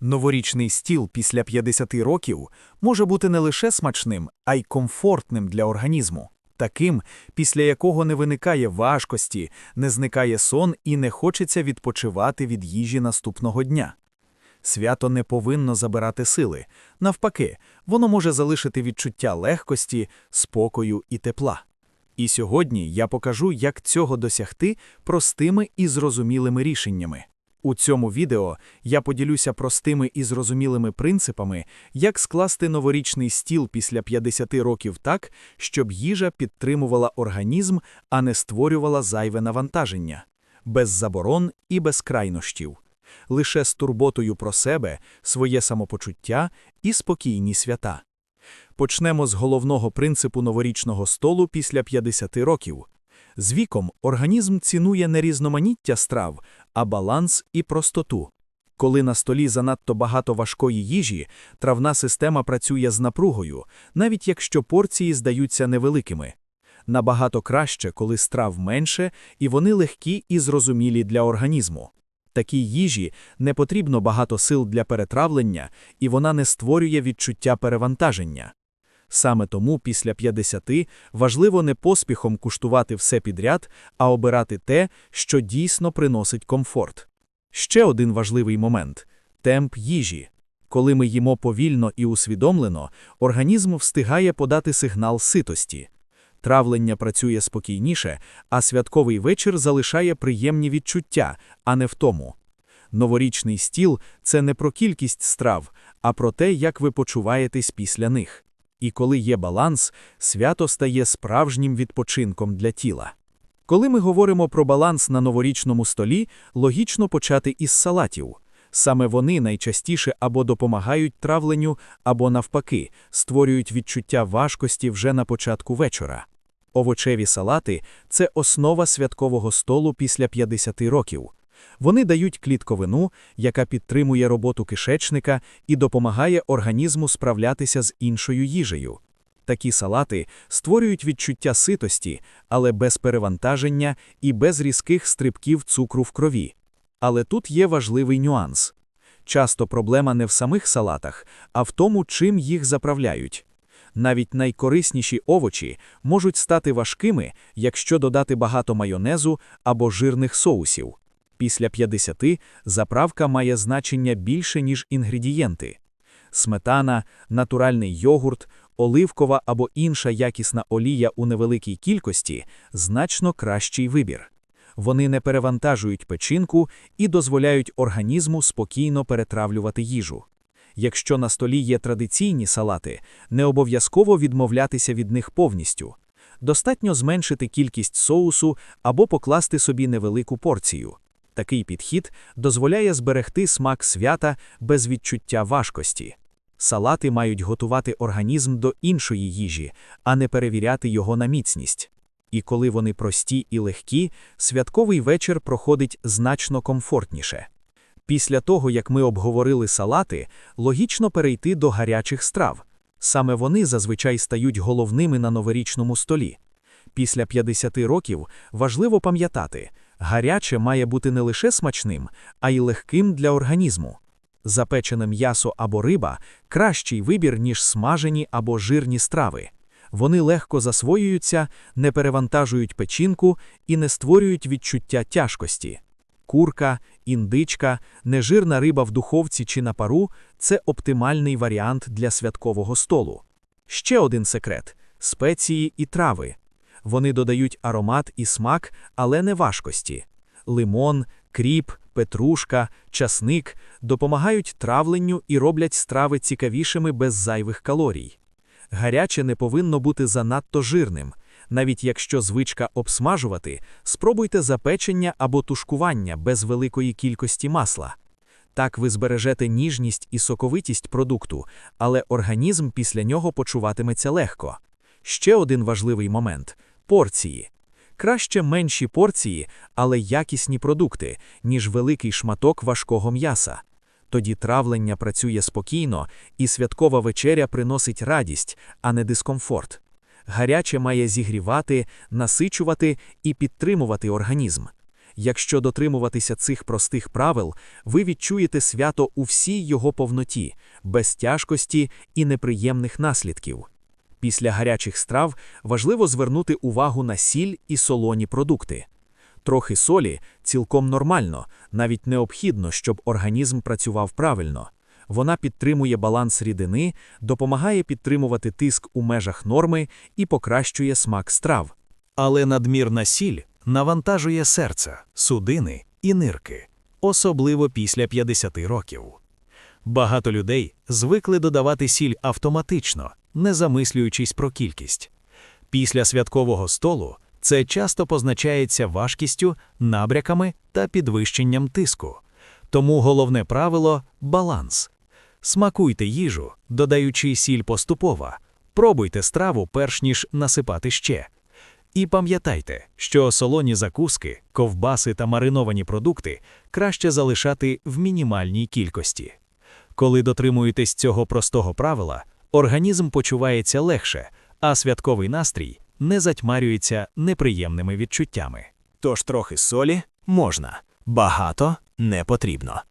Новорічний стіл після 50 років може бути не лише смачним, а й комфортним для організму, таким, після якого не виникає важкості, не зникає сон і не хочеться відпочивати від їжі наступного дня. Свято не повинно забирати сили. Навпаки, воно може залишити відчуття легкості, спокою і тепла. І сьогодні я покажу, як цього досягти простими і зрозумілими рішеннями. У цьому відео я поділюся простими і зрозумілими принципами, як скласти новорічний стіл після 50 років так, щоб їжа підтримувала організм, а не створювала зайве навантаження, без заборон і без крайнощів, лише з турботою про себе, своє самопочуття і спокійні свята. Почнемо з головного принципу новорічного столу після 50 років. З віком організм цінує не різноманіття страв, а баланс і простоту. Коли на столі занадто багато важкої їжі, травна система працює з напругою, навіть якщо порції здаються невеликими. Набагато краще, коли страв менше, і вони легкі і зрозумілі для організму. Такій їжі не потрібно багато сил для перетравлення, і вона не створює відчуття перевантаження. Саме тому після 50 важливо не поспіхом куштувати все підряд, а обирати те, що дійсно приносить комфорт. Ще один важливий момент темп їжі. Коли ми їмо повільно і усвідомлено, організм встигає подати сигнал ситості. Травлення працює спокійніше, а святковий вечір залишає приємні відчуття, а не втому. Новорічний стіл це не про кількість страв, а про те, як ви почуваєтесь після них. І коли є баланс, свято стає справжнім відпочинком для тіла. Коли ми говоримо про баланс на новорічному столі, логічно почати із салатів. Саме вони найчастіше або допомагають травленню, або, навпаки, створюють відчуття важкості вже на початку вечора. Овочеві салати це основа святкового столу після 50 років. Вони дають клітковину, яка підтримує роботу кишечника і допомагає організму справлятися з іншою їжею. Такі салати створюють відчуття ситості, але без перевантаження і без різких стрибків цукру в крові. Але тут є важливий нюанс. Часто проблема не в самих салатах, а в тому, чим їх заправляють. Навіть найкорисніші овочі можуть стати важкими, якщо додати багато майонезу або жирних соусів. Після 50 заправка має значення більше, ніж інгредієнти. Сметана, натуральний йогурт, оливкова або інша якісна олія у невеликій кількості значно кращий вибір. Вони не перевантажують печінку і дозволяють організму спокійно перетравлювати їжу. Якщо на столі є традиційні салати, не обов'язково відмовлятися від них повністю. Достатньо зменшити кількість соусу або покласти собі невелику порцію. Такий підхід дозволяє зберегти смак свята без відчуття важкості. Салати мають готувати організм до іншої їжі, а не перевіряти його на міцність. І коли вони прості і легкі, святковий вечір проходить значно комфортніше. Після того, як ми обговорили салати, логічно перейти до гарячих страв. Саме вони зазвичай стають головними на новорічному столі. Після 50 років важливо пам'ятати, гаряче має бути не лише смачним, а й легким для організму. Запечене м'ясо або риба кращий вибір, ніж смажені або жирні страви. Вони легко засвоюються, не перевантажують печінку і не створюють відчуття тяжкості. Курка, індичка, нежирна риба в духовці чи на пару це оптимальний варіант для святкового столу. Ще один секрет спеції і трави. Вони додають аромат і смак, але не важкості. Лимон, кріп, петрушка, часник допомагають травленню і роблять страви цікавішими без зайвих калорій. Гаряче не повинно бути занадто жирним. Навіть якщо звичка обсмажувати, спробуйте запечення або тушкування без великої кількості масла. Так ви збережете ніжність і соковитість продукту, але організм після нього почуватиметься легко. Ще один важливий момент порції. Краще менші порції, але якісні продукти, ніж великий шматок важкого м'яса. Тоді травлення працює спокійно, і святкова вечеря приносить радість, а не дискомфорт. Гаряче має зігрівати, насичувати і підтримувати організм. Якщо дотримуватися цих простих правил, ви відчуєте свято у всій його повноті, без тяжкості і неприємних наслідків. Після гарячих страв важливо звернути увагу на сіль і солоні продукти. Трохи солі цілком нормально, навіть необхідно, щоб організм працював правильно. Вона підтримує баланс рідини, допомагає підтримувати тиск у межах норми і покращує смак страв. Але надмірна сіль навантажує серце, судини і нирки, особливо після 50 років. Багато людей звикли додавати сіль автоматично, не замислюючись про кількість. Після святкового столу це часто позначається важкістю, набряками та підвищенням тиску. Тому головне правило баланс. Смакуйте їжу, додаючи сіль поступово, пробуйте страву, перш ніж насипати ще. І пам'ятайте, що солоні закуски, ковбаси та мариновані продукти краще залишати в мінімальній кількості. Коли дотримуєтесь цього простого правила, організм почувається легше, а святковий настрій не затьмарюється неприємними відчуттями. Тож трохи солі можна, багато не потрібно.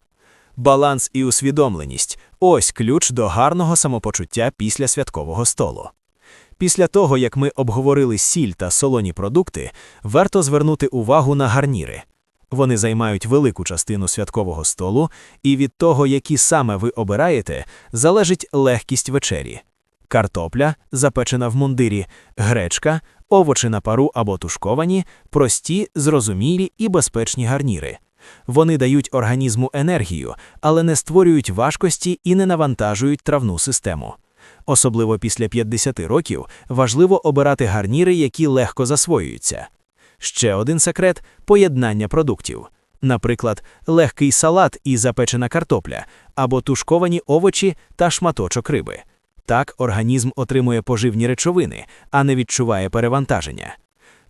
Баланс і усвідомленість ось ключ до гарного самопочуття після святкового столу. Після того, як ми обговорили сіль та солоні продукти, варто звернути увагу на гарніри. Вони займають велику частину святкового столу, і від того, які саме ви обираєте, залежить легкість вечері. Картопля, запечена в мундирі, гречка, овочі на пару або тушковані, прості, зрозумілі і безпечні гарніри. Вони дають організму енергію, але не створюють важкості і не навантажують травну систему. Особливо після 50 років важливо обирати гарніри, які легко засвоюються. Ще один секрет поєднання продуктів. Наприклад, легкий салат і запечена картопля, або тушковані овочі та шматочок риби. Так організм отримує поживні речовини, а не відчуває перевантаження.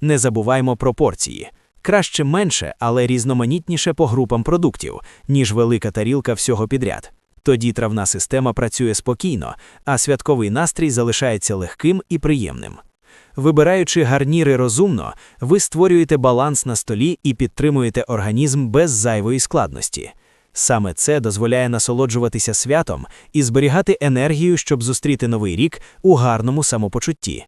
Не забуваймо про порції. Краще менше, але різноманітніше по групам продуктів, ніж велика тарілка всього підряд. Тоді травна система працює спокійно, а святковий настрій залишається легким і приємним. Вибираючи гарніри розумно, ви створюєте баланс на столі і підтримуєте організм без зайвої складності. Саме це дозволяє насолоджуватися святом і зберігати енергію, щоб зустріти новий рік у гарному самопочутті.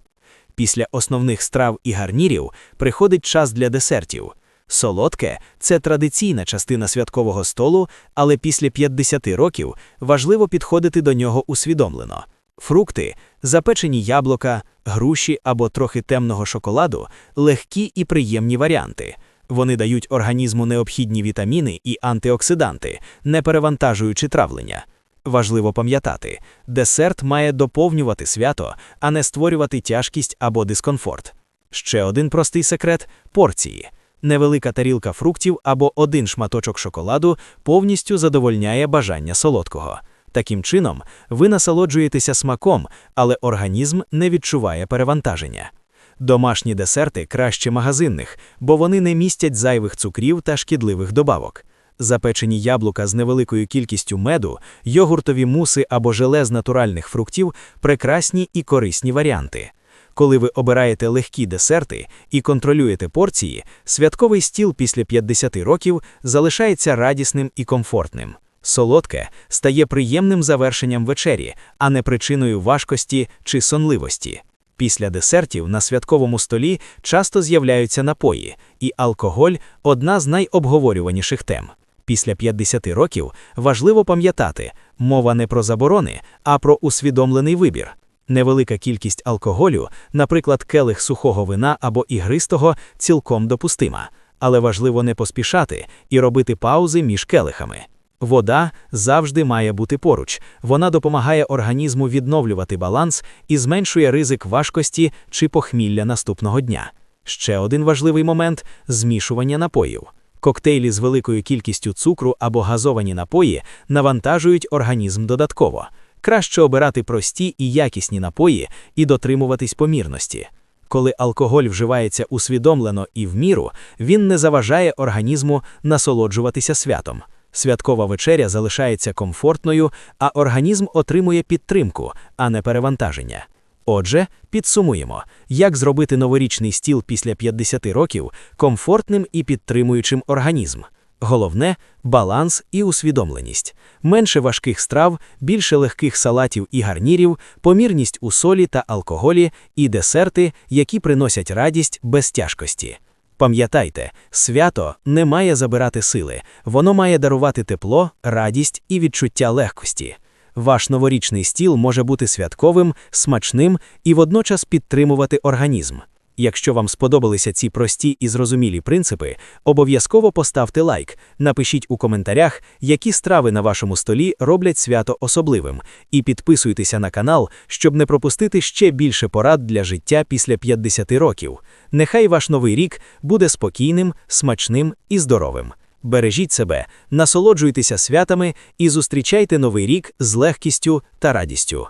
Після основних страв і гарнірів приходить час для десертів. Солодке це традиційна частина святкового столу, але після 50 років важливо підходити до нього усвідомлено. Фрукти, запечені яблука, груші або трохи темного шоколаду легкі і приємні варіанти. Вони дають організму необхідні вітаміни і антиоксиданти, не перевантажуючи травлення. Важливо пам'ятати, десерт має доповнювати свято, а не створювати тяжкість або дискомфорт. Ще один простий секрет порції. Невелика тарілка фруктів або один шматочок шоколаду повністю задовольняє бажання солодкого. Таким чином, ви насолоджуєтеся смаком, але організм не відчуває перевантаження. Домашні десерти краще магазинних, бо вони не містять зайвих цукрів та шкідливих добавок. Запечені яблука з невеликою кількістю меду, йогуртові муси або желе з натуральних фруктів прекрасні і корисні варіанти. Коли ви обираєте легкі десерти і контролюєте порції, святковий стіл після 50 років залишається радісним і комфортним. Солодке стає приємним завершенням вечері, а не причиною важкості чи сонливості. Після десертів на святковому столі часто з'являються напої, і алкоголь одна з найобговорюваніших тем. Після 50 років важливо пам'ятати, мова не про заборони, а про усвідомлений вибір. Невелика кількість алкоголю, наприклад, келих сухого вина або ігристого, цілком допустима, але важливо не поспішати і робити паузи між келихами. Вода завжди має бути поруч, вона допомагає організму відновлювати баланс і зменшує ризик важкості чи похмілля наступного дня. Ще один важливий момент змішування напоїв. Коктейлі з великою кількістю цукру або газовані напої навантажують організм додатково. Краще обирати прості і якісні напої і дотримуватись помірності. Коли алкоголь вживається усвідомлено і в міру, він не заважає організму насолоджуватися святом. Святкова вечеря залишається комфортною, а організм отримує підтримку, а не перевантаження. Отже, підсумуємо, як зробити новорічний стіл після 50 років комфортним і підтримуючим організм. Головне баланс і усвідомленість. Менше важких страв, більше легких салатів і гарнірів, помірність у солі та алкоголі і десерти, які приносять радість без тяжкості. Пам'ятайте, свято не має забирати сили, воно має дарувати тепло, радість і відчуття легкості. Ваш новорічний стіл може бути святковим, смачним і водночас підтримувати організм. Якщо вам сподобалися ці прості і зрозумілі принципи, обов'язково поставте лайк, напишіть у коментарях, які страви на вашому столі роблять свято особливим, і підписуйтеся на канал, щоб не пропустити ще більше порад для життя після 50 років. Нехай ваш новий рік буде спокійним, смачним і здоровим. Бережіть себе, насолоджуйтеся святами і зустрічайте новий рік з легкістю та радістю.